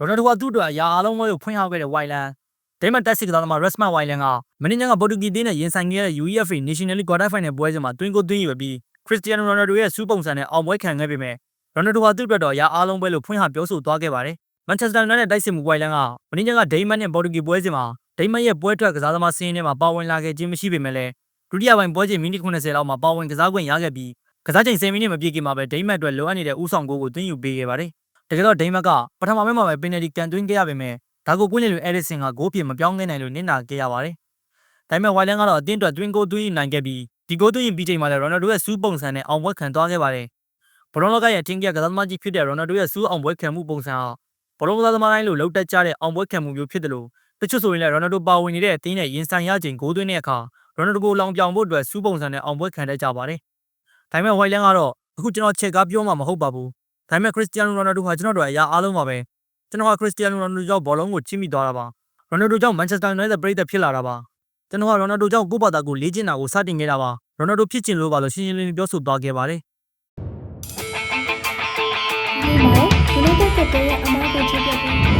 ရိုနယ်ဒိုကသူ့အတွက်အရာအားလုံးကိုဖွင့်ဟောက်ခဲ့တဲ့ဝိုင်လန်ဒိမတ်တက်စစ်ကစားသမားရက်စမတ်ဝိုင်လန်ကမင်းညကပေါ်တူဂီတင်းနဲ့ရင်ဆိုင်ခဲ့တဲ့ UEFA National League Quarter Final ပွဲစဉ်မှာတွင်းကိုသွင်းယူပြီးခရစ္စတီယာနိုရိုနယ်ဒိုရဲ့စူးပုံစံနဲ့အောင်ပွဲခံခဲ့ပေမဲ့ရိုနယ်ဒိုဟာသူ့အတွက်တော့အရာအားလုံးပဲလို့ဖွင့်ဟပြောဆိုသွားခဲ့ပါတယ်မန်ချက်စတာယူနိုက်တက်တိုက်စစ်မှုဝိုင်လန်ကမင်းညကဒိမတ်နဲ့ပေါ်တူဂီပွဲစဉ်မှာဒိမတ်ရဲ့ပွဲထွက်ကစားသမားစင်းထဲမှာပါဝင်လာခဲ့ခြင်းမရှိပေမဲ့လည်းဒုတိယပိုင်းပွဲချိန်မိနစ်90လောက်မှာပါဝင်ကစားခွင့်ရခဲ့ပြီးကစားချိန်10မိနစ်မပြည့်ခင်မှာပဲဒိမတ်အတွက်လိုအပ်နေတဲ့ဥဆောင်ကိုကိုသွင်းယူပေးခဲ့ပါတယ် တကယ်တော့ဒိမတ်ကပထမပိုင်းမှာပဲပင်နယ်တီကန်သွင်းခဲ့ရပေမဲ့ဒါကိုကွင်းလီလိုအဲရစ်ဆင်ကဂိုးပြင်မပြောင်းခဲ့နိုင်လို့နစ်နာခဲ့ရပါတယ်ဒါပေမဲ့ဝိုင်လန်ကတော့အသင်းအတွက်တွင်းကိုသွင်းယူနိုင်ခဲ့ပြီးဒီကိုသွင်းယူပြီးချိန်မှာလည်းရိုနယ်ဒိုရဲ့စူးပုံစံနဲ့အောင်ပွဲခံသွားခဲ့ပါတယ်ဘရွန်လောကရဲ့အထင်ကြီးကစားသမားကြီးဖြစ်တဲ့ရိုနယ်ဒိုရဲ့စူးအောင်ပွဲခံမှုပုံစံဟာဘရွန်ကစားသမားတိုင်းလိုလောက်တက်ကြတဲ့အောင်ပွဲခံမှုမျိုးဖြစ်တယ်လို့တချို့ဆိုရင်လည်းရိုနယ်ဒိုပါဝင်နေတဲ့အသင်းနဲ့ရင်ဆိုင်ရချိန်ဂိုးသွင်းတဲ့အခါရိုနယ်ဒိုကိုလောင်ပြောင်ဖို့အတွက်စူးပုံစံနဲ့အောင်ပွဲခံတတ်ကြပါတယ်ဒါပေမဲ့ဝိုင်လန်ကတော့အခုကျွန်တော်ချက်ကားပြောမှာမဟုတ်ပါဘူး ဒါပေမဲ့ခရစ္စတီယာနိုရိုနယ်ဒိုဟာကျွန်တော်တို့အရာအားလုံးပါပဲကျွန်တော်ကခရစ္စတီယာနိုရိုနယ်ဒိုကြောင့်ဘောလုံးကိုချစ်မိသွားတာပါရိုနယ်ဒိုကြောင့်မန်ချက်စတာယူနိုက်တက်ပရိသတ်ဖြစ်လာတာပါကျွန်တော်ကရိုနယ်ဒိုကြောင့်ကိုယ့်ဘာသာကိုလေ့ကျင့်တာကိုစတင်ခဲ့တာပါရိုနယ်ဒိုဖြစ်ချင်လို့ပါလို့ရှင်းရှင်းလင်းလင်းပြောဆိုသွားခဲ့ပါတယ်ဒီမှာ United ကတည်းကအမားကိုချပြပေး And Liverpool score